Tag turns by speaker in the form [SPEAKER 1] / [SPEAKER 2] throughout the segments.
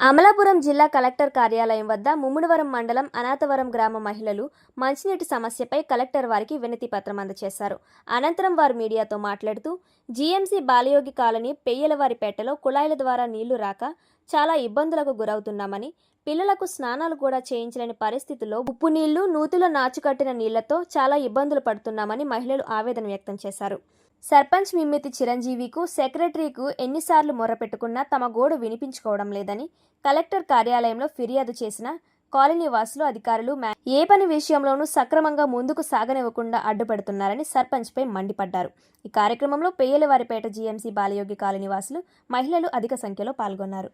[SPEAKER 1] అమలాపురం జిల్లా కలెక్టర్ కార్యాలయం వద్ద ముమ్మిడివరం మండలం అనాథవరం గ్రామ మహిళలు మంచినీటి సమస్యపై కలెక్టర్ వారికి వినతి పత్రం అందజేశారు. అనంతరం వారు మీడియాతో మాట్లాడుతూ జీఎంసీ బాలయోగి కాలనీ పెయ్యలవారిపేటలో కుళాయిల ద్వారా నీళ్ళు రాక చాలా ఇబ్బందులకు గురవుతున్నామని పిల్లలకు స్నానాలు కూడా చేయించలేని పరిస్థితుల్లో ఉప్పు నీళ్ళు నూతిలో నాచుకట్టిన నీళ్ళతో చాలా ఇబ్బందులు పడుతున్నామని మహిళలు ఆవేదన వ్యక్తం చేశారు. సర్పంచ్ మిమ్మితి చిరంజీవికు సెక్రటరీకు ఎన్నిసార్లు మొర్రపెట్టుకున్నా తమ గోడు వినిపించుకోవడం లేదని కలెక్టర్ కార్యాలయంలో ఫిర్యాదు చేసిన కాలనీ వాసులు అధికారులు ఏ పని విషయంలోనూ సక్రమంగా ముందుకు సాగనివ్వకుండా అడ్డుపెడుతున్నారని సర్పంచ్పై మండిపడ్డారు. ఈ కార్యక్రమంలో పేయలవారిపేట జీఎంసీ బాలయోగి కాలనీ వాసులు మహిళలు అధిక సంఖ్యలో పాల్గొన్నారు.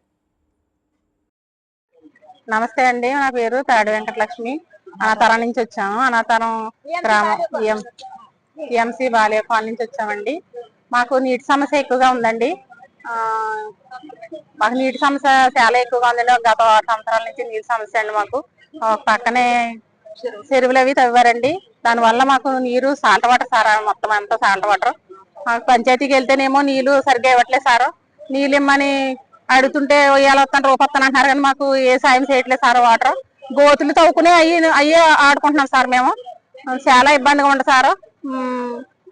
[SPEAKER 2] నమస్తే అండి. నా పేరు తాడి వెంకటలక్ష్మి. అనాతరం నుంచి వచ్చాము అనాతరం గ్రామం టిఎంసి బాలయ కాలనీ నుంచి వచ్చామండి. మాకు నీటి సమస్య ఎక్కువగా ఉందండి. మాకు నీటి సమస్య చాలా ఎక్కువగా ఉందండి. గత సంవత్సరాల నుంచి నీటి సమస్య అండి మాకు. పక్కనే చెరువులు అవి తవ్వారండి. దానివల్ల మాకు నీరు సాల్ట్ వాటర్ సార్ మొత్తం అంతా సాల్ట్ వాటర్ మాకు పంచాయతీకి వెళ్తేనేమో నీళ్ళు సరిగ్గా ఇవ్వట్లేదు సారు. నీళ్ళు ఇమ్మని అడుగుతుంటే ఇవాళ వస్తాను రూపొస్తాను అంటున్నారు కానీ మాకు ఏ సాయం చేయట్లేదు సార్ వాటర్. గోతులు తవ్వుకుని అయ్యి అయ్యే ఆడుకుంటున్నాం సార్ మేము. చాలా ఇబ్బందిగా ఉంది సార్.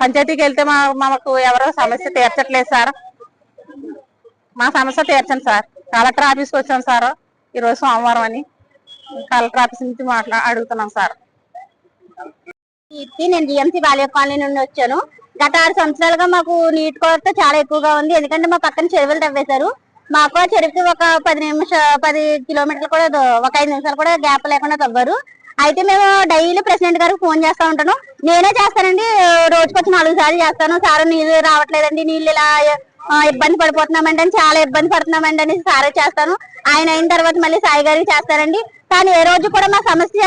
[SPEAKER 2] పంచాయతీకి వెళ్తే మా మాకు ఎవరో సమస్య తీర్చట్లేదు సార్. మా సమస్య తీర్చండి సార్. కలెక్టర్ ఆఫీస్కి వచ్చాం సార్ ఈరోజు సోమవారం అని. కలెక్టర్ ఆఫీస్ నుంచి మాట్లా అడుగుతున్నాం సార్.
[SPEAKER 3] కీర్తి నేను జిఎంసీ బాల్య కాలనీ నుండి వచ్చాను. గత ఆరు సంవత్సరాలుగా మాకు నీటి కొరత చాలా ఎక్కువగా ఉంది. ఎందుకంటే మా పక్కన చెరువులు తవ్వేశారు. మాకు చెరుకు ఒక పది నిమిషాలు పది కిలోమీటర్లు కూడా ఒక ఐదు నిమిషాలు కూడా గ్యాప్ లేకుండా తవ్వరు. అయితే మేము డైలీ ప్రెసిడెంట్ గారికి ఫోన్ చేస్తా ఉంటాను. నేనే చేస్తానండి రోజుకి వచ్చి నాలుగు సార్లు చేస్తాను. సార్ నీళ్ళు రావట్లేదండి నీళ్ళు ఇలా ఇబ్బంది పడిపోతున్నామండి అని చాలా ఇబ్బంది పడుతున్నామండి అని సారే చేస్తాను. ఆయన అయిన తర్వాత మళ్ళీ సాయి గారికి చేస్తారండి కానీ ఏ రోజు కూడా మా సమస్య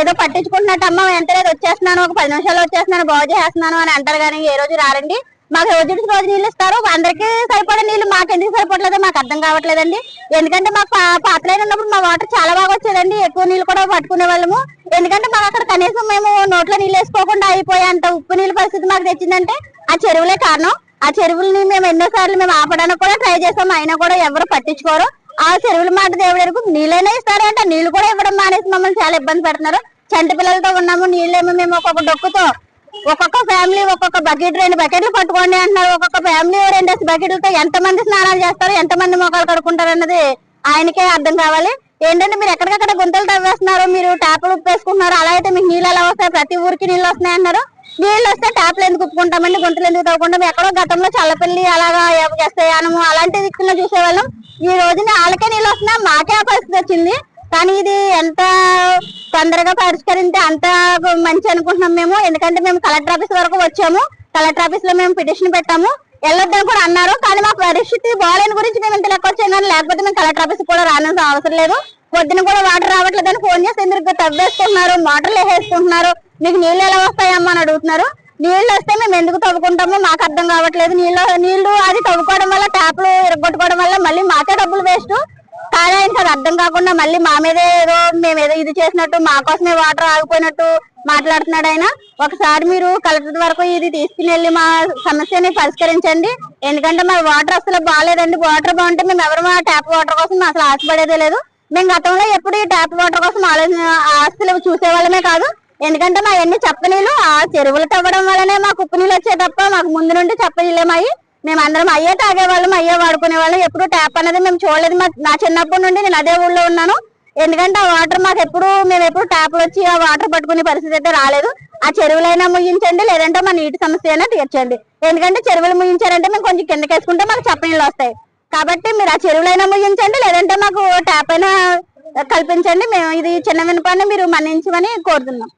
[SPEAKER 3] ఏదో పట్టించుకుంటున్నట్టు అమ్మ వెంటనే వచ్చేస్తున్నాను ఒక పది నిమిషాలు వచ్చేస్తున్నాను బాగు చేస్తున్నాను అని అంటారు కానీ ఏ రోజు రారండి. మాకు రోజుకి రోజు నీళ్ళు ఇస్తారు. అందరికీ సరిపడే నీళ్ళు మాకు ఎందుకు సరిపడలేదో మాకు అర్థం కావట్లేదండి. ఎందుకంటే మాకు పా- ఉన్నప్పుడు మా వాటర్ చాలా బాగా వచ్చేదండి. ఎక్కువ నీళ్ళు కూడా పట్టుకునే వాళ్ళము. ఎందుకంటే మాకు అక్కడ కనీసం మేము నోట్లో నీళ్ళు వేసుకోకుండా అయిపోయేంత ఉప్పు నీళ్ళ పరిస్థితి మాకు తెచ్చిందంటే ఆ చెరువులే కారణం. ఆ చెరువుల్ని మేము ఎన్నోసార్లు మేము ఆపడానికి కూడా ట్రై చేస్తాం. అయినా కూడా ఎవరు పట్టించుకోరు. ఆ చెరువుల మాట దేవుడు నీళ్ళైనా నీళ్ళైనా ఇస్తారంటే నీళ్ళు కూడా ఇవ్వడం మానేసి మమ్మల్ని చాలా ఇబ్బంది పెడుతున్నారు. చంటి పిల్లలతో ఉన్నాము. నీళ్ళేమో మేము ఒక్కొక్క డొక్కుతో ఒక్కొక్క ఫ్యామిలీ ఒక్కొక్క బకెట్ రెండు బకెట్లు పట్టుకోండి అంటున్నారు. ఒక్కొక్క ఫ్యామిలీ రెండు బకెట్లతో ఎంత మంది స్నానాలు చేస్తారు ఎంత మంది మొక్కలు కడుక్కుంటారు అన్నది ఆయనకే అర్థం కావాలి. ఏంటంటే మీరు ఎక్కడికక్కడ గుంతలు తవ్వేస్తున్నారు మీరు ట్యాప్లు ఉప్పేసుకుంటున్నారు అలా అయితే మీకు నీళ్ళు ఎలా వస్తాయి? ప్రతి ఊరికి నీళ్ళు వస్తున్నాయి అన్నారు నీళ్ళు వస్తే ట్యాప్లు ఎందుకు ఉప్పుకుంటామండి? గుంతలు ఎందుకు తవ్వుకుంటాం? ఎక్కడో గతంలో చల్లపల్లి అలాగా ఎస్తయానము అలాంటి దిక్కున చూసేవాళ్ళం. ఈ రోజున వాళ్ళకే నీళ్ళు వస్తున్నాయి మాకే ఆ పరిస్థితి వచ్చింది. కానీ ఇది ఎంత తొందరగా పరిష్కరించే అంత మంచి అనుకుంటున్నాం మేము. ఎందుకంటే మేము కలెక్టర్ ఆఫీస్ వరకు వచ్చాము. కలెక్టర్ ఆఫీస్లో మేము పిటిషన్ పెట్టాము. వెళ్ళొద్దని కూడా అన్నారు. కానీ మా పరిస్థితి బాగాలేని గురించి మేము ఇంత లెక్క వచ్చాం కానీ లేకపోతే మేము కలెక్టర్ ఆఫీస్ కూడా రావాల్సిన అవసరం లేదు. పొద్దున కూడా వాటర్ రావట్లేదని ఫోన్ చేసి ఎందుకు తవ్వేసుకుంటున్నారు? మోటార్లు వేసేసుకుంటున్నారు. మీకు నీళ్ళు ఎలా వస్తాయమ్మా అని అడుగుతున్నారు. నీళ్ళు వస్తే మేము ఎందుకు తవ్వుకుంటామో? మాకు అర్థం కావట్లేదు. నీళ్ళు నీళ్ళు అది తవ్వుకోవడం వల్ల ట్యాప్లు ఇరగొట్టుకోవడం వల్ల మళ్ళీ మాకే డబ్బులు వేస్ట్. కానీ ఆయనకి అర్థం కాకుండా మళ్ళీ మా మీదే ఏదో మేము ఏదో ఇది చేసినట్టు మా కోసమే వాటర్ ఆగిపోయినట్టు మాట్లాడుతున్నాడు ఆయన. ఒకసారి మీరు కలెక్టర్ వరకు ఇది తీసుకుని వెళ్ళి మా సమస్యని పరిష్కరించండి. ఎందుకంటే మా వాటర్ అసలు బాగాలేదండి. వాటర్ బాగుంటే మేము ఎవరు మా ట్యాప్ వాటర్ కోసం అసలు ఆశపడేదే లేదు. మేము గతంలో ఎప్పుడు ఈ ట్యాప్ వాటర్ కోసం ఆలోచన ఆస్తులు చూసేవాళ్ళమే కాదు. ఎందుకంటే మా ఎన్ని చెప్పనీళ్ళు ఆ చెరువులు తవ్వడం వల్లనే మాకు ఉప్పు నీళ్ళు వచ్చే తప్ప మాకు ముందు నుండి చెప్పనీళ్ళేమాయి మేము అందరం అయ్యే తాగేవాళ్ళం అయ్యే వాడుకునే వాళ్ళం ఎప్పుడు ట్యాప్ అనేది మేము చూడలేదు. మా నా చిన్నప్పటి నుండి నేను అదే ఊళ్ళో ఉన్నాను. ఎందుకంటే ఆ వాటర్ మాకు ఎప్పుడు మేము ఎప్పుడు ట్యాప్లు వచ్చి ఆ వాటర్ పట్టుకునే పరిస్థితి అయితే రాలేదు. ఆ చెరువులైనా ముగించండి లేదంటే మా నీటి సమస్య అయినా తీర్చండి. ఎందుకంటే చెరువులు ముగించారంటే మేము కొంచెం కిందకి వేసుకుంటే మాకు చెప్పనీళ్ళు వస్తాయి. కాబట్టి మీరు ఆ చెరువులైనా ముగించండి లేదంటే మాకు ట్యాప్ అయినా కల్పించండి. మేము ఇది చిన్న వినపాన్ని మీరు మన్నించమని కోరుతున్నాం.